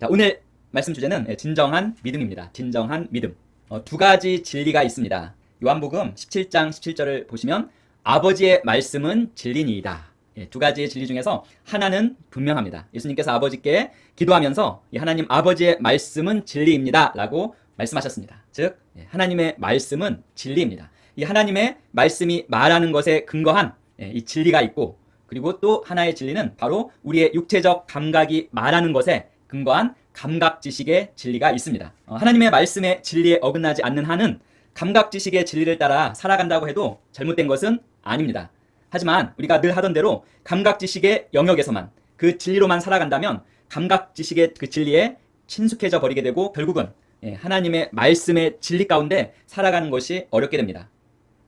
자, 오늘 말씀 주제는 예, 진정한 믿음입니다. 진정한 믿음. 어, 두 가지 진리가 있습니다. 요한복음 17장 17절을 보시면 아버지의 말씀은 진리니이다. 예, 두 가지의 진리 중에서 하나는 분명합니다. 예수님께서 아버지께 기도하면서 이 하나님 아버지의 말씀은 진리입니다. 라고 말씀하셨습니다. 즉, 예, 하나님의 말씀은 진리입니다. 이 하나님의 말씀이 말하는 것에 근거한 예, 이 진리가 있고 그리고 또 하나의 진리는 바로 우리의 육체적 감각이 말하는 것에 근거한 감각 지식의 진리가 있습니다. 어, 하나님의 말씀의 진리에 어긋나지 않는 한은 감각 지식의 진리를 따라 살아간다고 해도 잘못된 것은 아닙니다. 하지만 우리가 늘 하던 대로 감각 지식의 영역에서만 그 진리로만 살아간다면 감각 지식의 그 진리에 친숙해져 버리게 되고 결국은 예, 하나님의 말씀의 진리 가운데 살아가는 것이 어렵게 됩니다.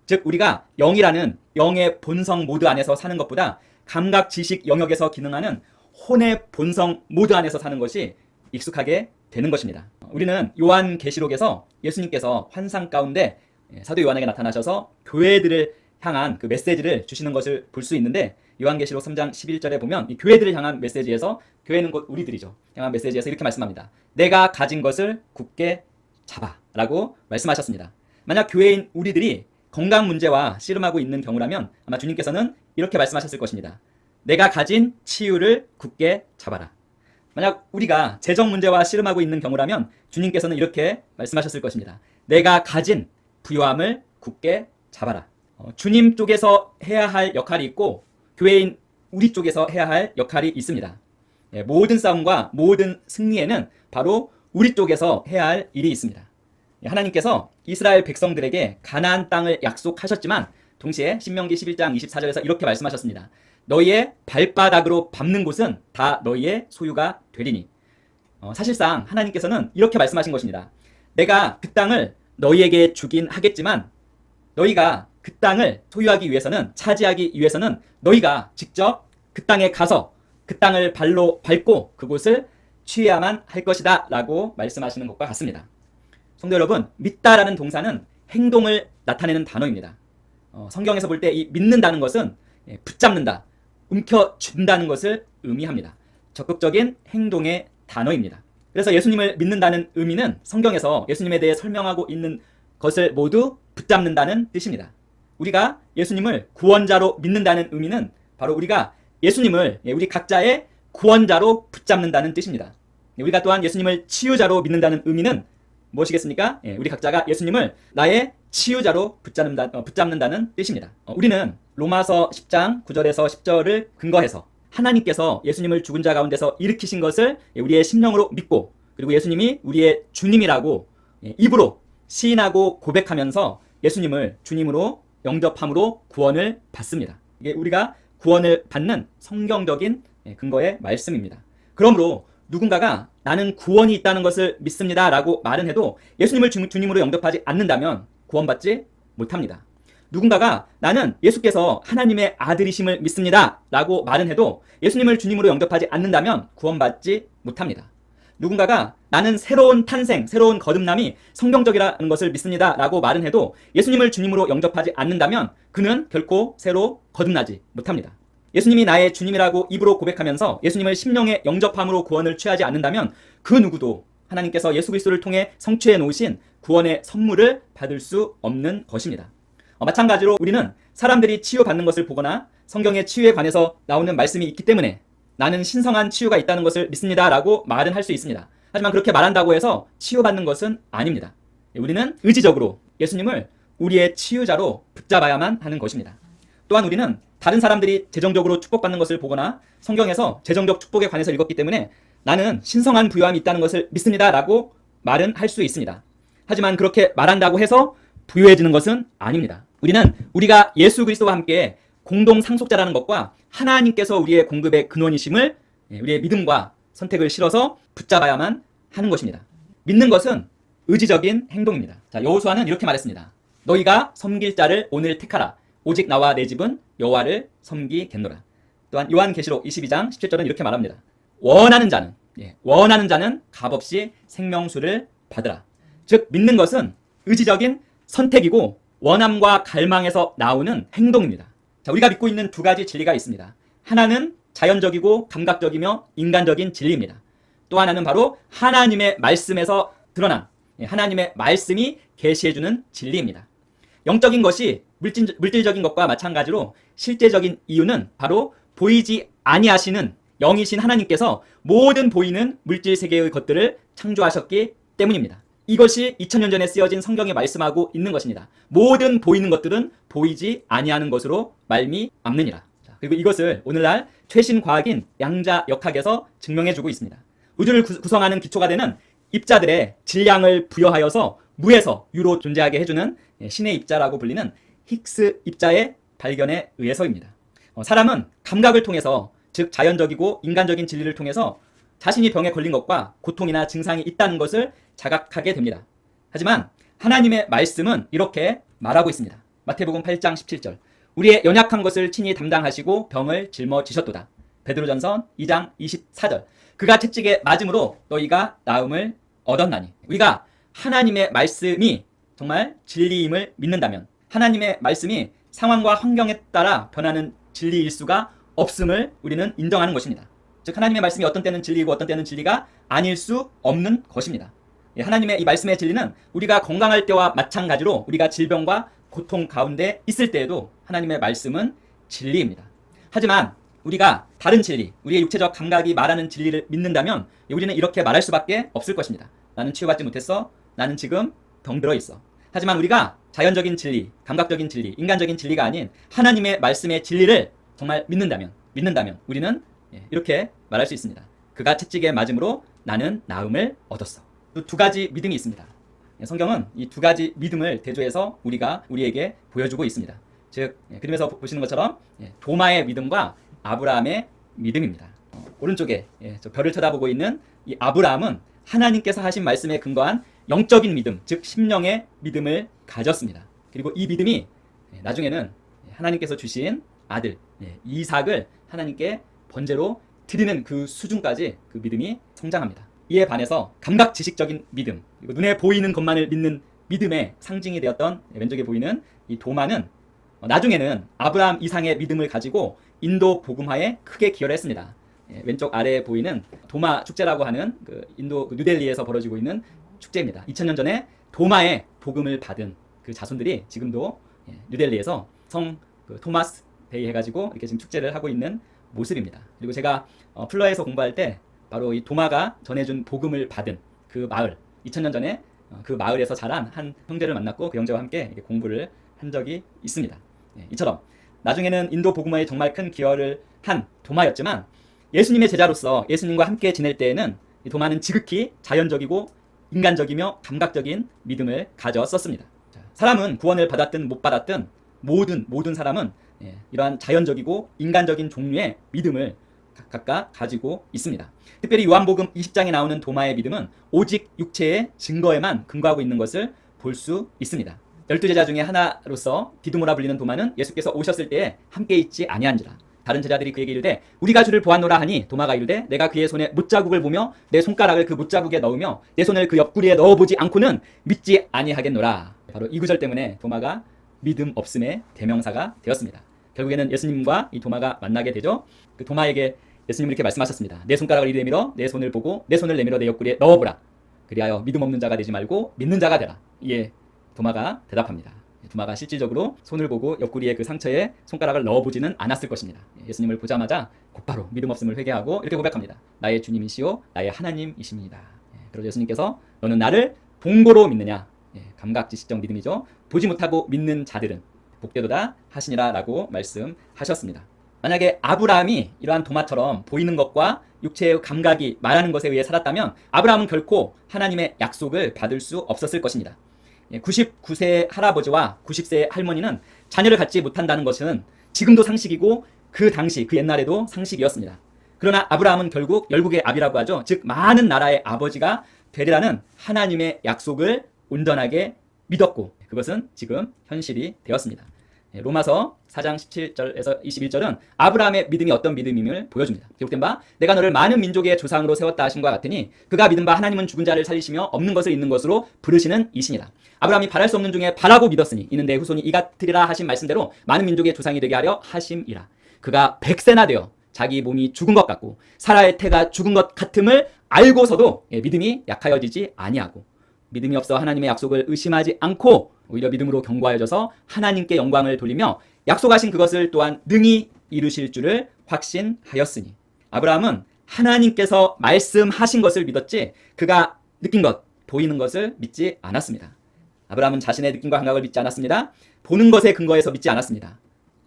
즉 우리가 영이라는 영의 본성 모드 안에서 사는 것보다 감각 지식 영역에서 기능하는 혼의 본성 모드 안에서 사는 것이 익숙하게 되는 것입니다. 우리는 요한 계시록에서 예수님께서 환상 가운데 예, 사도 요한에게 나타나셔서 교회들을 향한 그 메시지를 주시는 것을 볼 수 있는데 요한계시록 3장 11절에 보면 이 교회들을 향한 메시지에서 교회는 곧 우리들이죠. 향한 메시지에서 이렇게 말씀합니다. 내가 가진 것을 굳게 잡아라고 말씀하셨습니다. 만약 교회인 우리들이 건강 문제와 씨름하고 있는 경우라면 아마 주님께서는 이렇게 말씀하셨을 것입니다. 내가 가진 치유를 굳게 잡아라. 만약 우리가 재정 문제와 씨름하고 있는 경우라면 주님께서는 이렇게 말씀하셨을 것입니다. 내가 가진 부요함을 굳게 잡아라. 어, 주님 쪽에서 해야 할 역할이 있고 교회인 우리 쪽에서 해야 할 역할이 있습니다. 예, 모든 싸움과 모든 승리에는 바로 우리 쪽에서 해야 할 일이 있습니다. 예, 하나님께서 이스라엘 백성들에게 가나안 땅을 약속하셨지만 동시에 신명기 11장 24절에서 이렇게 말씀하셨습니다. 너희의 발바닥으로 밟는 곳은 다 너희의 소유가 되리니. 어, 사실상 하나님께서는 이렇게 말씀하신 것입니다. 내가 그 땅을 너희에게 주긴 하겠지만 너희가 그 땅을 소유하기 위해서는 차지하기 위해서는 너희가 직접 그 땅에 가서 그 땅을 발로 밟고 그곳을 취해야만 할 것이다 라고 말씀하시는 것과 같습니다. 성도 여러분, 믿다라는 동사는 행동을 나타내는 단어입니다. 어, 성경에서 볼 때 이 믿는다는 것은 예, 붙잡는다, 움켜쥔다는 것을 의미합니다. 적극적인 행동의 단어입니다. 그래서 예수님을 믿는다는 의미는 성경에서 예수님에 대해 설명하고 있는 것을 모두 붙잡는다는 뜻입니다. 우리가 예수님을 구원자로 믿는다는 의미는 바로 우리가 예수님을 예, 우리 각자의 구원자로 붙잡는다는 뜻입니다. 예, 우리가 또한 예수님을 치유자로 믿는다는 의미는 무엇이겠습니까? 예, 우리 각자가 예수님을 나의 치유자로 붙잡는다, 어, 붙잡는다는 뜻입니다. 어, 우리는 로마서 10장 9절에서 10절을 근거해서 하나님께서 예수님을 죽은 자 가운데서 일으키신 것을 예, 우리의 심령으로 믿고 그리고 예수님이 우리의 주님이라고 예, 입으로 시인하고 고백하면서 예수님을 주님으로 영접함으로 구원을 받습니다. 이게 우리가 구원을 받는 성경적인 예, 근거의 말씀입니다. 그러므로 누군가가 나는 구원이 있다는 것을 믿습니다 라고 말은 해도 예수님을 주, 주님으로 영접하지 않는다면 구원받지 못합니다. 누군가가 나는 예수께서 하나님의 아들이심을 믿습니다 라고 말은 해도 예수님을 주님으로 영접하지 않는다면 구원받지 못합니다. 누군가가 나는 새로운 탄생, 새로운 거듭남이 성경적이라는 것을 믿습니다 라고 말은 해도 예수님을 주님으로 영접하지 않는다면 그는 결코 새로 거듭나지 못합니다. 예수님이 나의 주님이라고 입으로 고백하면서 예수님을 심령의 영접함으로 구원을 취하지 않는다면 그 누구도 하나님께서 예수 그리스도를 통해 성취해 놓으신 구원의 선물을 받을 수 없는 것입니다. 어, 마찬가지로 우리는 사람들이 치유받는 것을 보거나 성경의 치유에 관해서 나오는 말씀이 있기 때문에 나는 신성한 치유가 있다는 것을 믿습니다 라고 말은 할 수 있습니다. 하지만 그렇게 말한다고 해서 치유받는 것은 아닙니다. 우리는 의지적으로 예수님을 우리의 치유자로 붙잡아야만 하는 것입니다. 또한 우리는 다른 사람들이 재정적으로 축복받는 것을 보거나 성경에서 재정적 축복에 관해서 읽었기 때문에 나는 신성한 부유함이 있다는 것을 믿습니다 라고 말은 할 수 있습니다. 하지만 그렇게 말한다고 해서 부유해지는 것은 아닙니다. 우리는 우리가 예수 그리스도와 함께 공동 상속자라는 것과 하나님께서 우리의 공급의 근원이심을 예, 우리의 믿음과 선택을 실어서 붙잡아야만 하는 것입니다. 믿는 것은 의지적인 행동입니다. 자, 여호수아는 이렇게 말했습니다. 너희가 섬길 자를 오늘 택하라. 오직 나와 내 집은 여호와를 섬기겠노라. 또한 요한계시록 22장 17절은 이렇게 말합니다. 원하는 자는 예, 원하는 자는 값없이 생명수를 받으라. 즉 믿는 것은 의지적인 선택이고 원함과 갈망에서 나오는 행동입니다. 자, 우리가 믿고 있는 두 가지 진리가 있습니다. 하나는 자연적이고 감각적이며 인간적인 진리입니다. 또 하나는 바로 하나님의 말씀에서 드러난 예, 하나님의 말씀이 계시해주는 진리입니다. 영적인 것이 물질, 물질적인 것과 마찬가지로 실제적인 이유는 바로 보이지 아니하시는 영이신 하나님께서 모든 보이는 물질 세계의 것들을 창조하셨기 때문입니다. 이것이 2000년 전에 쓰여진 성경에 말씀하고 있는 것입니다. 모든 보이는 것들은 보이지 아니하는 것으로 말미암느니라. 자, 그리고 이것을 오늘날 최신 과학인 양자 역학에서 증명해 주고 있습니다. 우주를 구- 구성하는 기초가 되는 입자들의 질량을 부여하여서 무에서 유로 존재하게 해주는 예, 신의 입자라고 불리는 힉스 입자의 발견에 의해서입니다. 어, 사람은 감각을 통해서 즉 자연적이고 인간적인 진리를 통해서 자신이 병에 걸린 것과 고통이나 증상이 있다는 것을 자각하게 됩니다. 하지만 하나님의 말씀은 이렇게 말하고 있습니다. 마태복음 8장 17절. 우리의 연약한 것을 친히 담당하시고 병을 짊어지셨도다. 베드로전서 2장 24절. 그가 채찍에 맞음으로 너희가 나음을 얻었나니. 우리가 하나님의 말씀이 정말 진리임을 믿는다면 하나님의 말씀이 상황과 환경에 따라 변하는 진리일 수가 없음을 우리는 인정하는 것입니다. 즉 하나님의 말씀이 어떤 때는 진리이고 어떤 때는 진리가 아닐 수 없는 것입니다. 예, 하나님의 이 말씀의 진리는 우리가 건강할 때와 마찬가지로 우리가 질병과 고통 가운데 있을 때에도 하나님의 말씀은 진리입니다. 하지만 우리가 다른 진리, 우리의 육체적 감각이 말하는 진리를 믿는다면 우리는 이렇게 말할 수밖에 없을 것입니다. 나는 치유받지 못했어. 나는 지금 병들어 있어. 하지만 우리가 자연적인 진리, 감각적인 진리, 인간적인 진리가 아닌 하나님의 말씀의 진리를 정말 믿는다면, 믿는다면 우리는 예, 이렇게 말할 수 있습니다. 그가 채찍에 맞음으로 나는 나음을 얻었어. 또두 가지 믿음이 있습니다. 예, 성경은 이 두 가지 믿음을 대조해서 우리가 우리에게 보여주고 있습니다. 즉 예, 그림에서 보- 보시는 것처럼 예, 도마의 믿음과 아브라함의 믿음입니다. 어, 오른쪽에 예, 저 별을 쳐다보고 있는 이 아브라함은 하나님께서 하신 말씀에 근거한 영적인 믿음, 즉 심령의 믿음을 가졌습니다. 그리고 이 믿음이 예, 나중에는 하나님께서 주신 아들 예, 이삭을 하나님께 번제로 드리는 그 수준까지 그 믿음이 성장합니다. 이에 반해서 감각 지식적인 믿음, 눈에 보이는 것만을 믿는 믿음의 상징이 되었던 왼쪽에 보이는 이 도마는 어, 나중에는 아브라함 이상의 믿음을 가지고 인도 복음화에 크게 기여를 했습니다. 예, 왼쪽 아래에 보이는 도마 축제라고 하는 그 인도 그 뉴델리에서 벌어지고 있는 축제입니다. 2000년 전에 도마의 복음을 받은 그 자손들이 지금도 예, 뉴델리에서 성 그 토마스 데이 해가지고 이렇게 지금 축제를 하고 있는 모습입니다. 그리고 제가 어, 플러에서 공부할 때 바로 이 도마가 전해준 복음을 받은 그 마을 2000년 전에 어, 그 마을에서 자란 한 형제를 만났고 그 형제와 함께 공부를 한 적이 있습니다. 예, 이처럼 나중에는 인도 복음화에 정말 큰 기여를 한 도마였지만 예수님의 제자로서 예수님과 함께 지낼 때에는 이 도마는 지극히 자연적이고 인간적이며 감각적인 믿음을 가졌었습니다. 자, 사람은 구원을 받았든 못 받았든 모든 모든 사람은 예, 이러한 자연적이고 인간적인 종류의 믿음을 가- 각각 가지고 있습니다. 특별히 요한복음 20장에 나오는 도마의 믿음은 오직 육체의 증거에만 근거하고 있는 것을 볼 수 있습니다. 열두 제자 중에 하나로서 디두모라 불리는 도마는 예수께서 오셨을 때에 함께 있지 아니한지라. 다른 제자들이 그에게 이르되 우리가 주를 보았노라 하니 도마가 이르되 내가 그의 손에 못자국을 보며 내 손가락을 그 못자국에 넣으며 내 손을 그 옆구리에 넣어보지 않고는 믿지 아니하겠노라. 바로 이 구절 때문에 도마가 믿음 없음의 대명사가 되었습니다. 결국에는 예수님과 이 도마가 만나게 되죠. 그 도마에게 예수님은 이렇게 말씀하셨습니다. 내 손가락을 이리 내밀어 내 손을 보고 내 손을 내밀어 내 옆구리에 넣어보라. 그리하여 믿음 없는 자가 되지 말고 믿는 자가 되라. 이에 도마가 대답합니다. 도마가 실질적으로 손을 보고 옆구리에 그 상처에 손가락을 넣어보지는 않았을 것입니다. 예수님을 보자마자 곧바로 믿음 없음을 회개하고 이렇게 고백합니다. 나의 주님이시요 나의 하나님이십니다. 예, 그러자 예수님께서 너는 나를 본고로 믿느냐? 예, 감각지식적 믿음이죠. 보지 못하고 믿는 자들은 복되도다 하시니라라고 말씀하셨습니다. 만약에 아브라함이 이러한 도마처럼 보이는 것과 육체의 감각이 말하는 것에 의해 살았다면 아브라함은 결코 하나님의 약속을 받을 수 없었을 것입니다. 99세 할아버지와 90세 할머니는 자녀를 갖지 못한다는 것은 지금도 상식이고 그 당시 그 옛날에도 상식이었습니다. 그러나 아브라함은 결국 열국의 아비라고 하죠. 즉 많은 나라의 아버지가 되리라는 하나님의 약속을 온전하게 믿었고 그것은 지금 현실이 되었습니다. 예, 로마서 4장 17절에서 21절은 아브라함의 믿음이 어떤 믿음임을 보여줍니다. 기록된 바 내가 너를 많은 민족의 조상으로 세웠다 하신 것 같으니 그가 믿은 바 하나님은 죽은 자를 살리시며 없는 것을 있는 것으로 부르시는 이신이라. 아브라함이 바랄 수 없는 중에 바라고 믿었으니 이는 내 후손이 이 같으리라 하신 말씀대로 많은 민족의 조상이 되게 하려 하심이라. 그가 백세나 되어 자기 몸이 죽은 것 같고 사라의 태가 죽은 것 같음을 알고서도 예, 믿음이 약하여지지 아니하고 믿음이 없어 하나님의 약속을 의심하지 않고 오히려 믿음으로 견고하여져서 하나님께 영광을 돌리며 약속하신 그것을 또한 능히 이루실 줄을 확신하였으니 아브라함은 하나님께서 말씀하신 것을 믿었지 그가 느낀 것, 보이는 것을 믿지 않았습니다. 아브라함은 자신의 느낌과 감각을 믿지 않았습니다. 보는 것에 근거해서 믿지 않았습니다.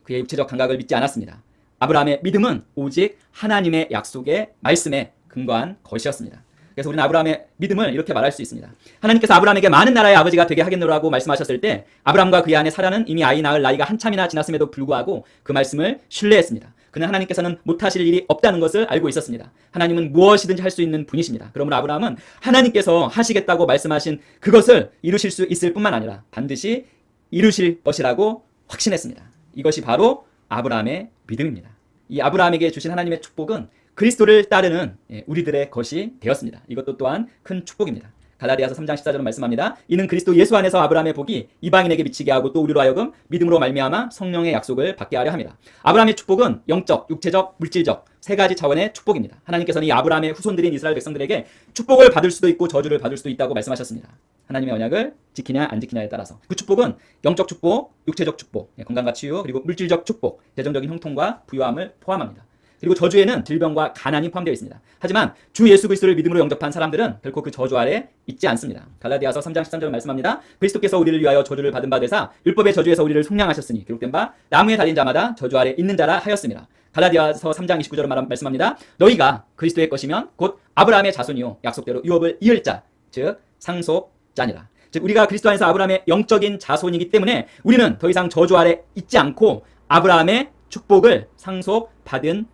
그의 육체적 감각을 믿지 않았습니다. 아브라함의 믿음은 오직 하나님의 약속의 말씀에 근거한 것이었습니다. 그래서 우리는 아브라함의 믿음을 이렇게 말할 수 있습니다. 하나님께서 아브라함에게 많은 나라의 아버지가 되게 하겠노라고 말씀하셨을 때 아브라함과 그의 아내 사라는 이미 아이 낳을 나이가 한참이나 지났음에도 불구하고 그 말씀을 신뢰했습니다. 그는 하나님께서는 못하실 일이 없다는 것을 알고 있었습니다. 하나님은 무엇이든지 할 수 있는 분이십니다. 그러므로 아브라함은 하나님께서 하시겠다고 말씀하신 그것을 이루실 수 있을 뿐만 아니라 반드시 이루실 것이라고 확신했습니다. 이것이 바로 아브라함의 믿음입니다. 이 아브라함에게 주신 하나님의 축복은 그리스도를 따르는 예, 우리들의 것이 되었습니다. 이것도 또한 큰 축복입니다. 갈라디아서 3장 14절은 말씀합니다. 이는 그리스도 예수 안에서 아브라함의 복이 이방인에게 미치게 하고 또 우리로 하여금 믿음으로 말미암아 성령의 약속을 받게 하려 합니다. 아브라함의 축복은 영적, 육체적, 물질적 세 가지 차원의 축복입니다. 하나님께서는 이 아브라함의 후손들인 이스라엘 백성들에게 축복을 받을 수도 있고 저주를 받을 수도 있다고 말씀하셨습니다. 하나님의 언약을 지키냐 안 지키냐에 따라서 그 축복은 영적 축복, 육체적 축복, 예, 건강과 치유 그리고 물질적 축복, 재정적인 형통과 부유함을 포함합니다. 그리고 저주에는 질병과 가난이 포함되어 있습니다. 하지만 주 예수 그리스도를 믿음으로 영접한 사람들은 결코 그 저주 아래 있지 않습니다. 갈라디아서 3장 13절 말씀합니다. 그리스도께서 우리를 위하여 저주를 받은 바 되사 율법의 저주에서 우리를 속량하셨으니 기록된 바 나무에 달린 자마다 저주 아래 있는 자라 하였습니다. 갈라디아서 3장 29절을 말, 말씀합니다. 너희가 그리스도의 것이면 곧 아브라함의 자손이요 약속대로 유업을 이을 자, 즉 상속자니라. 즉 우리가 그리스도 안에서 아브라함의 영적인 자손이기 때문에 우리는 더 이상 저주 아래 있지 않고 아브라함의 축복을 상속받은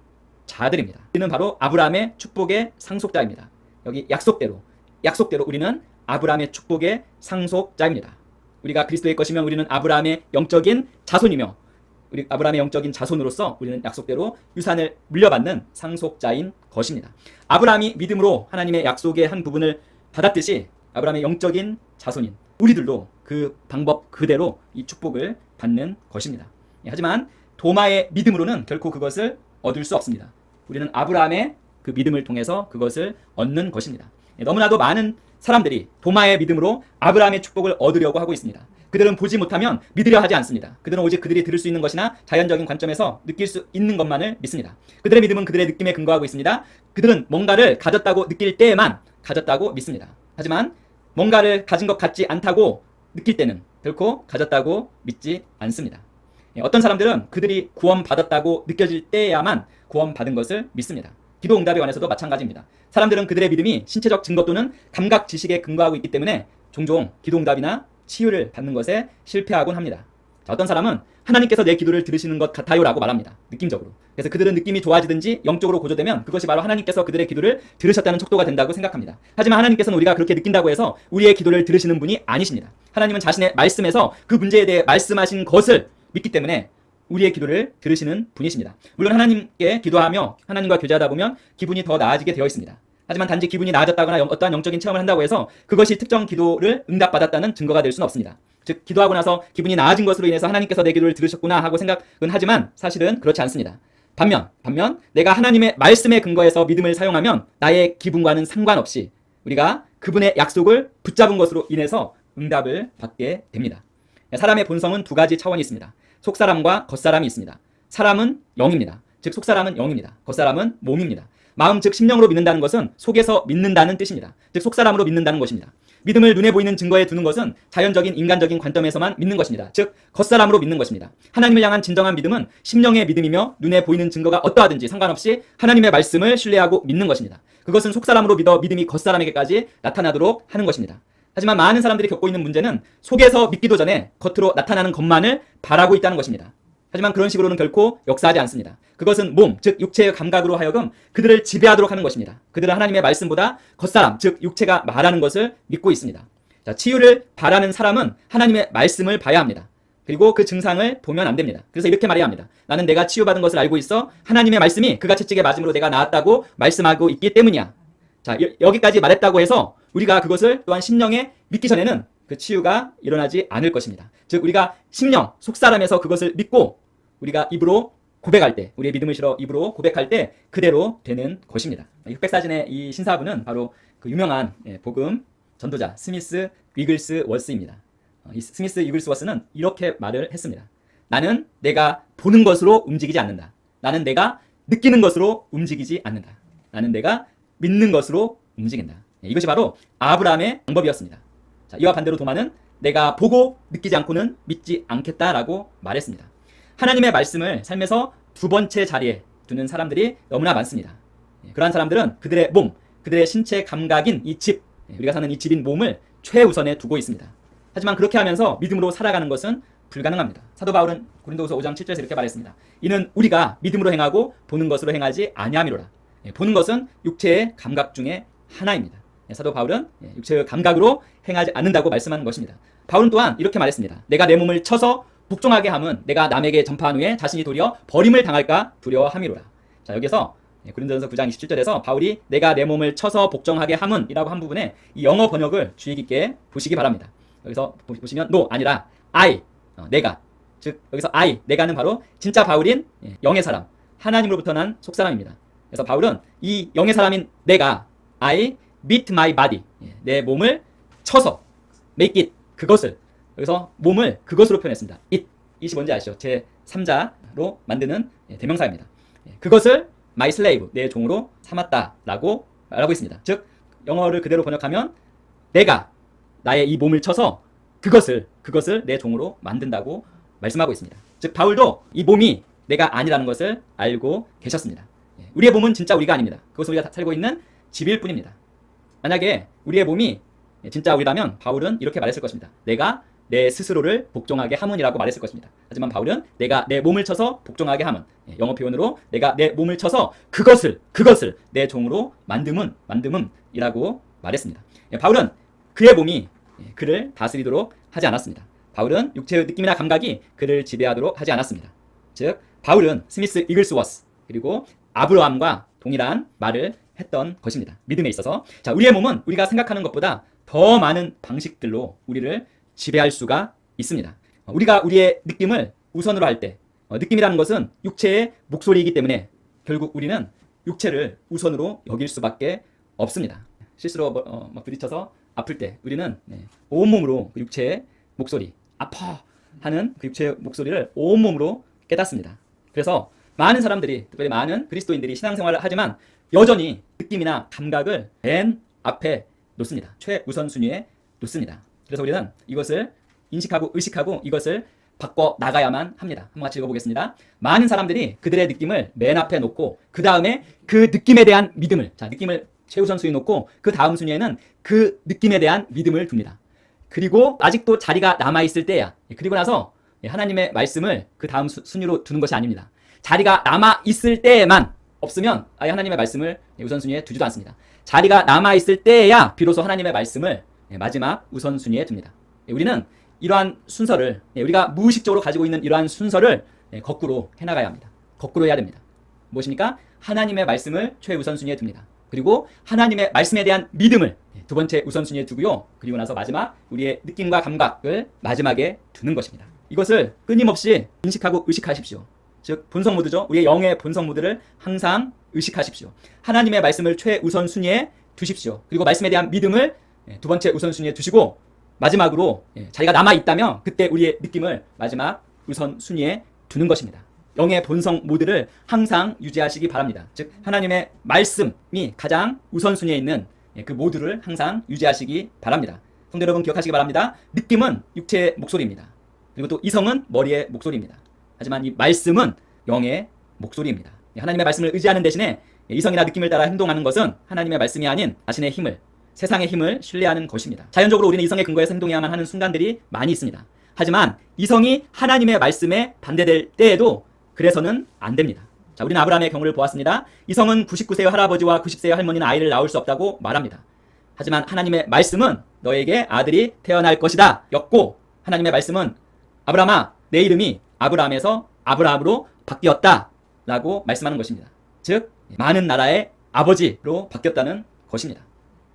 자들입니다. 우리는 바로 아브라함의 축복의 상속자입니다. 여기 약속대로 약속대로 우리는 아브라함의 축복의 상속자입니다. 우리가 그리스도의 것이면 우리는 아브라함의 영적인 자손이며 우리 아브라함의 영적인 자손으로서 우리는 약속대로 유산을 물려받는 상속자인 것입니다. 아브라함이 믿음으로 하나님의 약속의 한 부분을 받았듯이 아브라함의 영적인 자손인 우리들도 그 방법 그대로 이 축복을 받는 것입니다. 예, 하지만 도마의 믿음으로는 결코 그것을 얻을 수 없습니다. 우리는 아브라함의 그 믿음을 통해서 그것을 얻는 것입니다. 예, 너무나도 많은 사람들이 도마의 믿음으로 아브라함의 축복을 얻으려고 하고 있습니다. 그들은 보지 못하면 믿으려 하지 않습니다. 그들은 오직 그들이 들을 수 있는 것이나 자연적인 관점에서 느낄 수 있는 것만을 믿습니다. 그들의 믿음은 그들의 느낌에 근거하고 있습니다. 그들은 뭔가를 가졌다고 느낄 때에만 가졌다고 믿습니다. 하지만 뭔가를 가진 것 같지 않다고 느낄 때는 결코 가졌다고 믿지 않습니다. 예, 어떤 사람들은 그들이 구원받았다고 느껴질 때야만 구원받은 것을 믿습니다. 기도 응답에 관해서도 마찬가지입니다. 사람들은 그들의 믿음이 신체적 증거 또는 감각 지식에 근거하고 있기 때문에 종종 기도 응답이나 치유를 받는 것에 실패하곤 합니다. 자, 어떤 사람은 하나님께서 내 기도를 들으시는 것 같아요라고 말합니다. 느낌적으로. 그래서 그들은 느낌이 좋아지든지 영적으로 고조되면 그것이 바로 하나님께서 그들의 기도를 들으셨다는 척도가 된다고 생각합니다. 하지만 하나님께서는 우리가 그렇게 느낀다고 해서 우리의 기도를 들으시는 분이 아니십니다. 하나님은 자신의 말씀에서 그 문제에 대해 말씀하신 것을 믿기 때문에 우리의 기도를 들으시는 분이십니다. 물론 하나님께 기도하며 하나님과 교제하다 보면 기분이 더 나아지게 되어 있습니다. 하지만 단지 기분이 나아졌다거나 영- 어떠한 영적인 체험을 한다고 해서 그것이 특정 기도를 응답받았다는 증거가 될 수는 없습니다. 즉 기도하고 나서 기분이 나아진 것으로 인해서 하나님께서 내 기도를 들으셨구나 하고 생각은 하지만 사실은 그렇지 않습니다. 반면 반면 내가 하나님의 말씀에 근거해서 믿음을 사용하면 나의 기분과는 상관없이 우리가 그분의 약속을 붙잡은 것으로 인해서 응답을 받게 됩니다. 사람의 본성은 두 가지 차원이 있습니다. 속사람과 겉사람이 있습니다. 사람은 영입니다. 즉 속사람은 영입니다. 겉사람은 몸입니다. 마음 즉 심령으로 믿는다는 것은 속에서 믿는다는 뜻입니다. 즉 속사람으로 믿는다는 것입니다. 믿음을 눈에 보이는 증거에 두는 것은 자연적인 인간적인 관점에서만 믿는 것입니다. 즉 겉사람으로 믿는 것입니다. 하나님을 향한 진정한 믿음은 심령의 믿음이며 눈에 보이는 증거가 어떠하든지 상관없이 하나님의 말씀을 신뢰하고 믿는 것입니다. 그것은 속사람으로 믿어 믿음이 겉사람에게까지 나타나도록 하는 것입니다. 하지만 많은 사람들이 겪고 있는 문제는 속에서 믿기도 전에 겉으로 나타나는 것만을 바라고 있다는 것입니다. 하지만 그런 식으로는 결코 역사하지 않습니다. 그것은 몸, 즉 육체의 감각으로 하여금 그들을 지배하도록 하는 것입니다. 그들은 하나님의 말씀보다 겉사람, 즉 육체가 말하는 것을 믿고 있습니다. 자, 치유를 바라는 사람은 하나님의 말씀을 봐야 합니다. 그리고 그 증상을 보면 안 됩니다. 그래서 이렇게 말해야 합니다. 나는 내가 치유받은 것을 알고 있어 하나님의 말씀이 그가 채찍에 맞음으로 내가 나았다고 말씀하고 있기 때문이야. 자, 여, 여기까지 말했다고 해서 우리가 그것을 또한 심령에 믿기 전에는 그 치유가 일어나지 않을 것입니다. 즉 우리가 심령, 속사람에서 그것을 믿고 우리가 입으로 고백할 때 우리의 믿음을 실어 입으로 고백할 때 그대로 되는 것입니다. 이 흑백사진의 이 신사분은 바로 그 유명한 예, 복음 전도자 스미스 위글스 월스입니다. 어, 이 스미스 위글스 월스는 이렇게 말을 했습니다. 나는 내가 보는 것으로 움직이지 않는다. 나는 내가 느끼는 것으로 움직이지 않는다. 나는 내가 믿는 것으로 움직인다. 예, 이것이 바로 아브라함의 방법이었습니다. 자, 이와 반대로 도마는 내가 보고 느끼지 않고는 믿지 않겠다라고 말했습니다. 하나님의 말씀을 삶에서 두 번째 자리에 두는 사람들이 너무나 많습니다. 예, 그러한 사람들은 그들의 몸, 그들의 신체 감각인 이 집, 예, 우리가 사는 이 집인 몸을 최우선에 두고 있습니다. 하지만 그렇게 하면서 믿음으로 살아가는 것은 불가능합니다. 사도 바울은 고린도후서 5장 7절에서 이렇게 말했습니다. 이는 우리가 믿음으로 행하고 보는 것으로 행하지 아니함이로라. 예, 보는 것은 육체의 감각 중에 하나입니다. 예, 사도 바울은 예, 육체의 감각으로 행하지 않는다고 말씀하는 것입니다. 바울은 또한 이렇게 말했습니다. 내가 내 몸을 쳐서 복종하게 함은 내가 남에게 전파한 후에 자신이 도리어 버림을 당할까 두려워함이로라. 자 여기서 예, 고린도전서 9장 27절에서 바울이 내가 내 몸을 쳐서 복종하게 함은이라고 한 부분에 이 영어 번역을 주의 깊게 보시기 바랍니다. 여기서 보- 보시면 no 아니라 I 어, 내가 즉 여기서 I 내가는 바로 진짜 바울인 예, 영의 사람 하나님으로부터 난 속사람입니다. 그래서 바울은 이 영의 사람인 내가 I beat my body 예, 내 몸을 쳐서 make it 그것을 여기서 몸을 그것으로 표현했습니다. it it이 뭔지 아시죠? 제 3자로 만드는 예, 대명사입니다. 예, 그것을 my slave 내 종으로 삼았다라고 말하고 있습니다. 즉 영어를 그대로 번역하면 내가 나의 이 몸을 쳐서 그것을 그것을 내 종으로 만든다고 말씀하고 있습니다. 즉 바울도 이 몸이 내가 아니라는 것을 알고 계셨습니다. 예, 우리의 몸은 진짜 우리가 아닙니다. 그것은 우리가 살고 있는 집일 뿐입니다. 만약에 우리의 몸이 진짜 우리라면 바울은 이렇게 말했을 것입니다. 내가 내 스스로를 복종하게 함은이라고 말했을 것입니다. 하지만 바울은 내가 내 몸을 쳐서 복종하게 함은 예, 영어 표현으로 내가 내 몸을 쳐서 그것을 그것을 내 종으로 만듦은 만듦은이라고 말했습니다. 예, 바울은 그의 몸이 예, 그를 다스리도록 하지 않았습니다. 바울은 육체의 느낌이나 감각이 그를 지배하도록 하지 않았습니다. 즉 바울은 스미스 이글스워스 그리고 아브라함과 동일한 말을 했던 것입니다. 믿음에 있어서 자 우리의 몸은 우리가 생각하는 것보다 더 많은 방식들로 우리를 지배할 수가 있습니다. 어, 우리가 우리의 느낌을 우선으로 할때 어, 느낌이라는 것은 육체의 목소리이기 때문에 결국 우리는 육체를 우선으로 여길 수밖에 없습니다. 실수로 뭐, 어, 막 부딪혀서 아플 때 우리는 네, 온몸으로 그 육체의 목소리 아파 하는 그 육체의 목소리를 온몸으로 깨닫습니다. 그래서 많은 사람들이 특별히 많은 그리스도인들이 신앙생활을 하지만 여전히 느낌이나 감각을 맨 앞에 놓습니다. 최우선 순위에 놓습니다. 그래서 우리는 이것을 인식하고 의식하고 이것을 바꿔 나가야만 합니다. 한번 같이 읽어보겠습니다. 많은 사람들이 그들의 느낌을 맨 앞에 놓고 그 다음에 그 느낌에 대한 믿음을 자 느낌을 최우선 순위 놓고 그 다음 순위에는 그 느낌에 대한 믿음을 둡니다. 그리고 아직도 자리가 남아 있을 때야. 예, 그리고 나서 예, 하나님의 말씀을 그 다음 수- 순위로 두는 것이 아닙니다. 자리가 남아 있을 때에만 없으면 아예 하나님의 말씀을 예, 우선순위에 두지도 않습니다. 자리가 남아 있을 때야 비로소 하나님의 말씀을 예, 마지막 우선순위에 둡니다. 예, 우리는 이러한 순서를 예, 우리가 무의식적으로 가지고 있는 이러한 순서를 예, 거꾸로 해나가야 합니다. 거꾸로 해야 됩니다. 무엇입니까? 하나님의 말씀을 최우선순위에 둡니다. 그리고 하나님의 말씀에 대한 믿음을 예, 두 번째 우선순위에 두고요. 그리고 나서 마지막 우리의 느낌과 감각을 마지막에 두는 것입니다. 이것을 끊임없이 인식하고 의식하십시오. 즉 본성 모드죠. 우리의 영의 본성 모드를 항상 의식하십시오. 하나님의 말씀을 최우선 순위에 두십시오. 그리고 말씀에 대한 믿음을 예, 두 번째 우선 순위에 두시고 마지막으로 예, 자리가 남아 있다면 그때 우리의 느낌을 마지막 우선 순위에 두는 것입니다. 영의 본성 모드를 항상 유지하시기 바랍니다. 즉 하나님의 말씀이 가장 우선 순위에 있는 예, 그 모드를 항상 유지하시기 바랍니다. 성도 여러분 기억하시기 바랍니다. 느낌은 육체의 목소리입니다. 그리고 또 이성은 머리의 목소리입니다. 하지만 이 말씀은 영의 목소리입니다. 하나님의 말씀을 의지하는 대신에 이성이나 느낌을 따라 행동하는 것은 하나님의 말씀이 아닌 자신의 힘을, 세상의 힘을 신뢰하는 것입니다. 자연적으로 우리는 이성의 근거에서 행동해야만 하는 순간들이 많이 있습니다. 하지만 이성이 하나님의 말씀에 반대될 때에도 그래서는 안 됩니다. 자, 우리는 아브라함의 경우를 보았습니다. 이성은 99세의 할아버지와 90세의 할머니는 아이를 낳을 수 없다고 말합니다. 하지만 하나님의 말씀은 너에게 아들이 태어날 것이다. 였고 하나님의 말씀은 아브라함아 내 이름이 아브라함에서 아브라함으로 바뀌었다. 라고 말씀하는 것입니다. 즉 많은 나라의 아버지로 바뀌었다는 것입니다.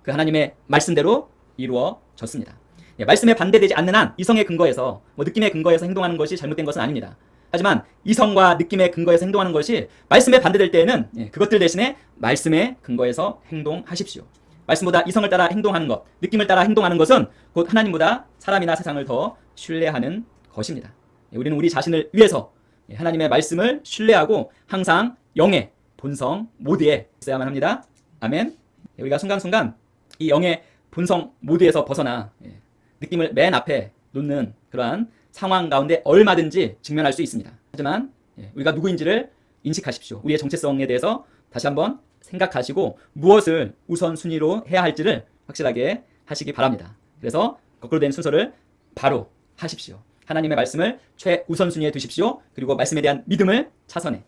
그 하나님의 말씀대로 이루어졌습니다. 예, 말씀에 반대되지 않는 한 이성의 근거에서 뭐 느낌의 근거에서 행동하는 것이 잘못된 것은 아닙니다. 하지만 이성과 느낌의 근거에서 행동하는 것이 말씀에 반대될 때에는 예, 그것들 대신에 말씀의 근거에서 행동하십시오. 말씀보다 이성을 따라 행동하는 것, 느낌을 따라 행동하는 것은 곧 하나님보다 사람이나 세상을 더 신뢰하는 것입니다. 예, 우리는 우리 자신을 위해서 예, 하나님의 말씀을 신뢰하고 항상 영의 본성 모드에 있어야만 합니다. 아멘. 예, 우리가 순간순간 이 영의 본성 모드에서 벗어나 예, 느낌을 맨 앞에 놓는 그러한 상황 가운데 얼마든지 직면할 수 있습니다. 하지만 예, 우리가 누구인지를 인식하십시오. 우리의 정체성에 대해서 다시 한번 생각하시고 무엇을 우선순위로 해야 할지를 확실하게 하시기 바랍니다. 그래서 거꾸로 된 순서를 바로 하십시오. 하나님의 말씀을 최우선순위에 두십시오. 그리고 말씀에 대한 믿음을 차선에.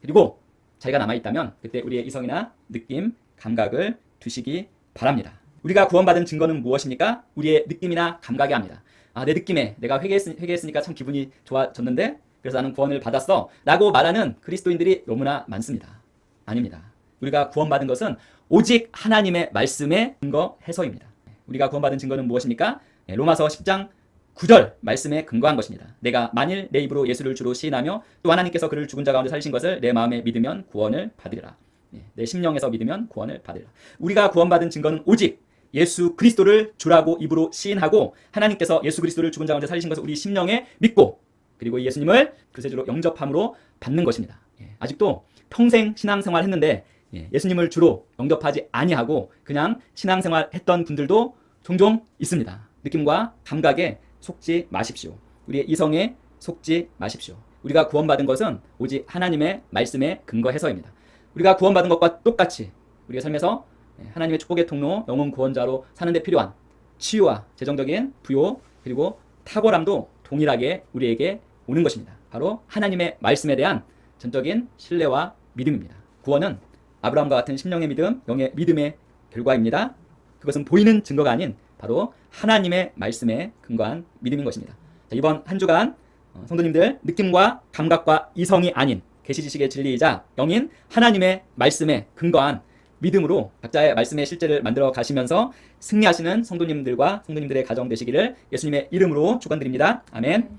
그리고 자기가 남아있다면 그때 우리의 이성이나 느낌, 감각을 두시기 바랍니다. 우리가 구원받은 증거는 무엇입니까? 우리의 느낌이나 감각이 합니다. 아, 내 느낌에 내가 회개했, 회개했으니까 참 기분이 좋아졌는데 그래서 나는 구원을 받았어 라고 말하는 그리스도인들이 너무나 많습니다. 아닙니다. 우리가 구원받은 것은 오직 하나님의 말씀에 근거해서입니다. 우리가 구원받은 증거는 무엇입니까? 네, 로마서 10장 9절 말씀에 근거한 것입니다. 내가 만일 내 입으로 예수를 주로 시인하며 또 하나님께서 그를 죽은 자 가운데 살리신 것을 내 마음에 믿으면 구원을 받으리라. 예, 내 심령에서 믿으면 구원을 받으리라. 우리가 구원받은 증거는 오직 예수 그리스도를 주라고 입으로 시인하고 하나님께서 예수 그리스도를 죽은 자 가운데 살리신 것을 우리 심령에 믿고 그리고 이 예수님을 그세주로 영접함으로 받는 것입니다. 예, 아직도 평생 신앙생활 했는데 예, 예수님을 주로 영접하지 아니하고 그냥 신앙생활 했던 분들도 종종 있습니다. 느낌과 감각에 속지 마십시오. 우리의 이성에 속지 마십시오. 우리가 구원받은 것은 오직 하나님의 말씀에 근거해서입니다. 우리가 구원받은 것과 똑같이 우리의 삶에서 예, 하나님의 축복의 통로, 영혼 구원자로 사는 데 필요한 치유와 재정적인 부요 그리고 탁월함도 동일하게 우리에게 오는 것입니다. 바로 하나님의 말씀에 대한 전적인 신뢰와 믿음입니다. 구원은 아브라함과 같은 심령의 믿음, 영의 믿음의 결과입니다. 그것은 보이는 증거가 아닌 바로 하나님의 말씀에 근거한 믿음인 것입니다. 자, 이번 한 주간 어, 성도님들 느낌과 감각과 이성이 아닌 계시 지식의 진리이자 영인 하나님의 말씀에 근거한 믿음으로 각자의 말씀의 실제를 만들어 가시면서 승리하시는 성도님들과 성도님들의 가정 되시기를 예수님의 이름으로 축원드립니다. 아멘.